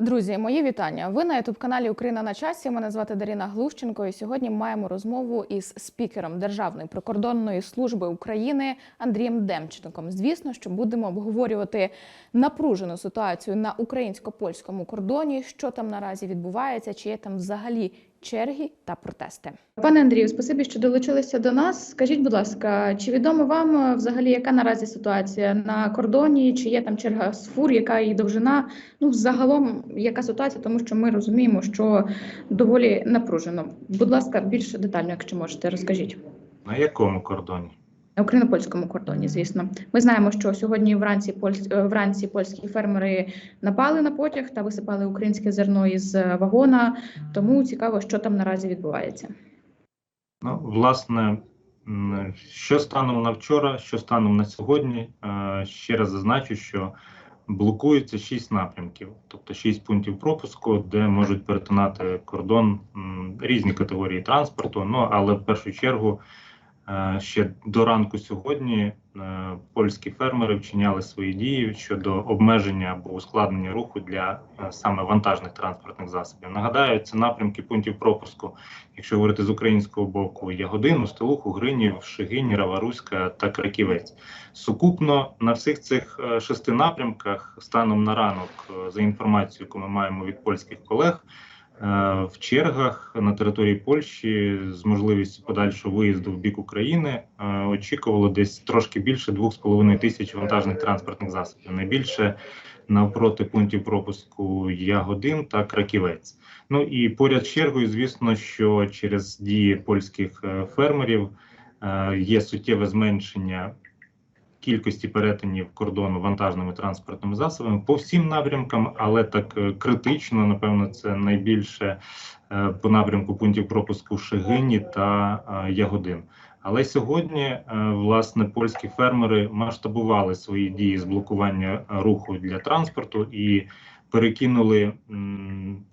Друзі, мої вітання. Ви на ютуб каналі Україна на часі. Мене звати Даріна Глущенко. І сьогодні маємо розмову із спікером Державної прикордонної служби України Андрієм Демченком. Звісно, що будемо обговорювати напружену ситуацію на українсько-польському кордоні, що там наразі відбувається, чи є там взагалі черги та протести. Пане Андрію, спасибі, що долучилися до нас. Скажіть, будь ласка, чи відомо вам е, взагалі, яка наразі ситуація на кордоні? Чи є там черга з фур, яка її довжина? Ну, взагалом, яка ситуація, тому що ми розуміємо, що доволі напружено. Будь ласка, більш детально, якщо можете, розкажіть. На якому кордоні? Україно-польському кордоні, звісно, ми знаємо, що сьогодні вранці польсь... е, вранці польські фермери напали на потяг та висипали українське зерно із вагона. Тому цікаво, що там наразі відбувається. Ну, власне, що станом на вчора, що станом на сьогодні, е, ще раз зазначу, що блокується шість напрямків, тобто шість пунктів пропуску, де можуть перетинати кордон різні категорії транспорту. Ну але в першу чергу ще до ранку сьогодні е, польські фермери вчиняли свої дії щодо обмеження або ускладнення руху для е, саме вантажних транспортних засобів. Нагадаю, це напрямки пунктів пропуску, якщо говорити з українського боку, Ягодин, Устилуху, Гринів, Шигині, Раваруська та Краківець. Сукупно на всіх цих е, шести напрямках станом на ранок, е, за інформацією, яку ми маємо від польських колег. Е, В чергах на території Польщі з можливістю подальшого виїзду в бік України е, очікувало десь трошки більше 2,5 тисяч вантажних транспортних засобів. Найбільше навпроти пунктів пропуску Ягодин та Краківець. Ну і поряд чергою, звісно, що через дії польських е, фермерів є суттєве зменшення кількості перетинів кордону вантажними транспортними засобами по всім напрямкам, але так е, критично, напевно, це найбільше е, по напрямку пунктів пропуску Шегині та е, Ягодин. Але сьогодні, власне, польські фермери масштабували свої дії з блокування руху для транспорту і перекинули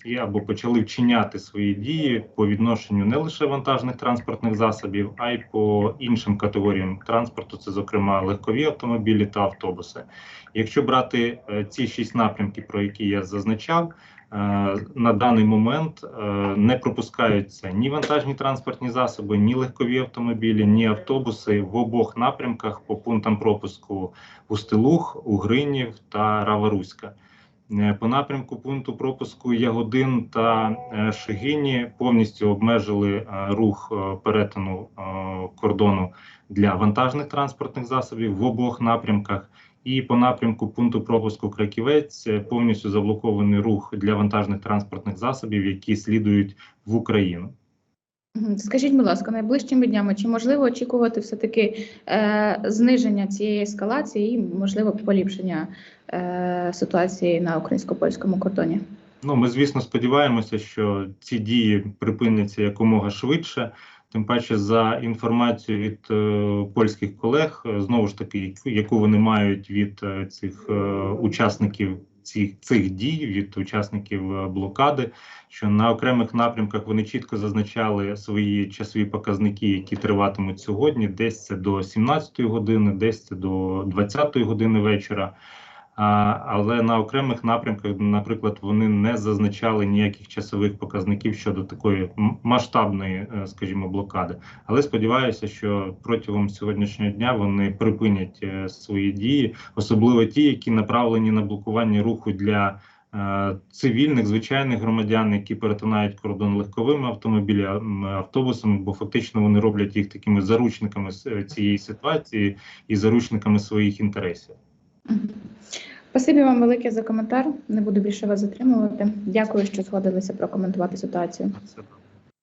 і або почали вчиняти свої дії по відношенню не лише вантажних транспортних засобів, а й по іншим категоріям транспорту, це зокрема легкові автомобілі та автобуси. Якщо брати е, ці шість напрямків, про які я зазначав. е, На даний момент е, не пропускаються ні вантажні транспортні засоби, ні легкові автомобілі, ні автобуси в обох напрямках по пунктам пропуску Устилух, Угринів та Раваруська. Е, По напрямку пункту пропуску Ягодин та е, Шигині повністю обмежили е, рух перетину кордону для вантажних транспортних засобів в обох напрямках. І по напрямку пункту пропуску Краківець повністю заблокований рух для вантажних транспортних засобів, які слідують в Україну. Скажіть, будь ласка, найближчими днями чи можливо очікувати все таки е, зниження цієї ескалації і можливо поліпшення е, ситуації на українсько-польському кордоні? Ну, ми, звісно, сподіваємося, що ці дії припиняться якомога швидше. Тим паче, за інформацією від е, польських колег, е, знову ж таки, яку вони мають від е, цих е, учасників цих, цих дій, від учасників е, блокади, що на окремих напрямках вони чітко зазначали свої часові показники, які триватимуть сьогодні. Десь це до 17 години, десь це до 20 години вечора. Але на окремих напрямках, наприклад, вони не зазначали ніяких часових показників щодо такої масштабної, е, скажімо, блокади. Але сподіваюся, що протягом сьогоднішнього дня вони припинять е, свої дії, особливо ті, які направлені на блокування руху для е, цивільних звичайних громадян, які перетинають кордон легковими автомобілями, автобусами, бо фактично вони роблять їх такими заручниками цієї ситуації і заручниками своїх інтересів. Спасибі вам велике за коментар. Не буду більше вас затримувати. Дякую, що згодилися прокоментувати ситуацію.